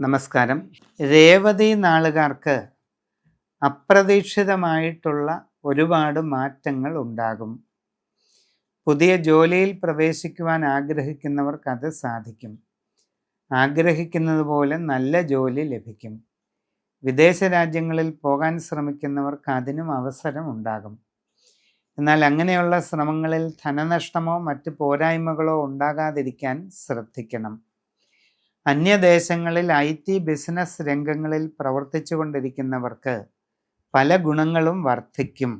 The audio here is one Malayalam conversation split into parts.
നമസ്കാരം. രേവതി നാളുകാർക്ക് അപ്രതീക്ഷിതമായിട്ടുള്ള ഒരുപാട് മാറ്റങ്ങൾ ഉണ്ടാകും. പുതിയ ജോലിയിൽ പ്രവേശിക്കുവാൻ ആഗ്രഹിക്കുന്നവർക്ക് അത് സാധിക്കും. ആഗ്രഹിക്കുന്നത് പോലെ നല്ല ജോലി ലഭിക്കും. വിദേശ രാജ്യങ്ങളിൽ പോകാൻ ശ്രമിക്കുന്നവർക്ക് അതിനും അവസരം ഉണ്ടാകും. എന്നാൽ അങ്ങനെയുള്ള ശ്രമങ്ങളിൽ ധനനഷ്ടമോ മറ്റ് പോരായ്മകളോ ഉണ്ടാകാതിരിക്കാൻ ശ്രദ്ധിക്കണം. അന്യദേശങ്ങളിൽ ഐ ടി ബിസിനസ് രംഗങ്ങളിൽ പ്രവർത്തിച്ചു കൊണ്ടിരിക്കുന്നവർക്ക് പല ഗുണങ്ങളും വർദ്ധിക്കും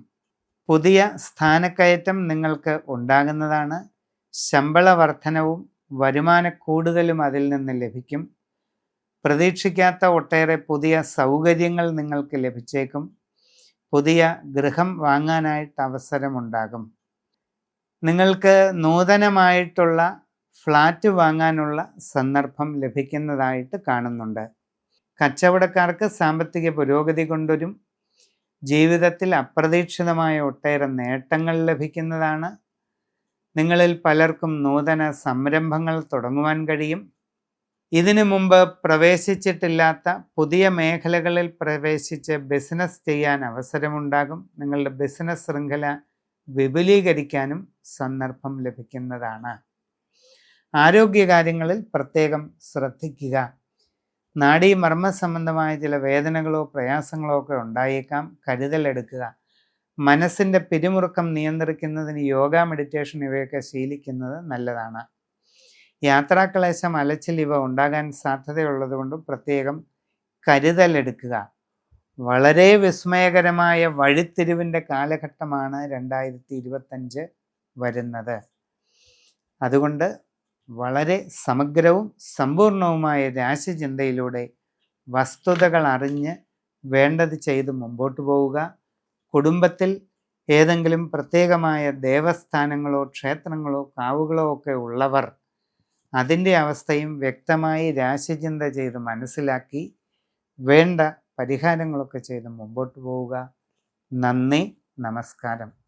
പുതിയ സ്ഥാനക്കയറ്റം നിങ്ങൾക്ക് ഉണ്ടാകുന്നതാണ്. ശമ്പള വർധനവും വരുമാന കൂടുതലും അതിൽ നിന്ന് ലഭിക്കും. പ്രതീക്ഷിക്കാത്ത ഒട്ടേറെ പുതിയ സൗകര്യങ്ങൾ നിങ്ങൾക്ക് ലഭിച്ചേക്കും. പുതിയ ഗൃഹം വാങ്ങാനായിട്ട് അവസരമുണ്ടാകും. നിങ്ങൾക്ക് നൂതനമായിട്ടുള്ള ഫ്ലാറ്റ് വാങ്ങാനുള്ള സന്ദർഭം ലഭിക്കുന്നതായിട്ട് കാണുന്നുണ്ട്. കച്ചവടക്കാർക്ക് സാമ്പത്തിക പുരോഗതി കൊണ്ടൊരും ജീവിതത്തിൽ അപ്രതീക്ഷിതമായ ഒട്ടേറെ നേട്ടങ്ങൾ ലഭിക്കുന്നതാണ്. നിങ്ങളിൽ പലർക്കും നൂതന സംരംഭങ്ങൾ തുടങ്ങുവാൻ കഴിയും. ഇതിനു മുമ്പ് പ്രവേശിച്ചിട്ടില്ലാത്ത പുതിയ മേഖലകളിൽ പ്രവേശിച്ച് ബിസിനസ് ചെയ്യാൻ അവസരമുണ്ടാകും. നിങ്ങളുടെ ബിസിനസ് ശൃംഖല വിപുലീകരിക്കാനും സന്ദർഭം ലഭിക്കുന്നതാണ്. ആരോഗ്യകാര്യങ്ങളിൽ പ്രത്യേകം ശ്രദ്ധിക്കുക. നാഡീ മർമ്മ സംബന്ധമായ ചില വേദനകളോ പ്രയാസങ്ങളോ ഒക്കെ ഉണ്ടായേക്കാം. കരുതലെടുക്കുക മനസ്സിന്റെ പിരിമുറുക്കം നിയന്ത്രിക്കുന്നതിന് യോഗ മെഡിറ്റേഷൻ ഇവയൊക്കെ ശീലിക്കുന്നത് നല്ലതാണ്. യാത്രാക്ലേശം അലച്ചിൽ ഇവ ഉണ്ടാകാൻ സാധ്യതയുള്ളതുകൊണ്ട് പ്രത്യേകം കരുതലെടുക്കുക വളരെ വിസ്മയകരമായ വഴിത്തിരിവിന്റെ കാലഘട്ടമാണ് രണ്ടായിരത്തി ഇരുപത്തഞ്ച് വരുന്നത്. അതുകൊണ്ട് വളരെ സമഗ്രവും സമ്പൂർണവുമായ രാശിചിന്തയിലൂടെ വസ്തുതകൾ അറിഞ്ഞ് വേണ്ടത് ചെയ്ത് മുമ്പോട്ട് പോവുക. കുടുംബത്തിൽ ഏതെങ്കിലും പ്രത്യേകമായ ദേവസ്ഥാനങ്ങളോ ക്ഷേത്രങ്ങളോ കാവുകളോ ഒക്കെ ഉള്ളവർ അതിന്റെ അവസ്ഥയും വ്യക്തമായി രാശിചിന്ത ചെയ്ത് മനസ്സിലാക്കി വേണ്ട പരിഹാരങ്ങളൊക്കെ ചെയ്ത് മുമ്പോട്ട് പോവുക. നന്ദി നമസ്കാരം.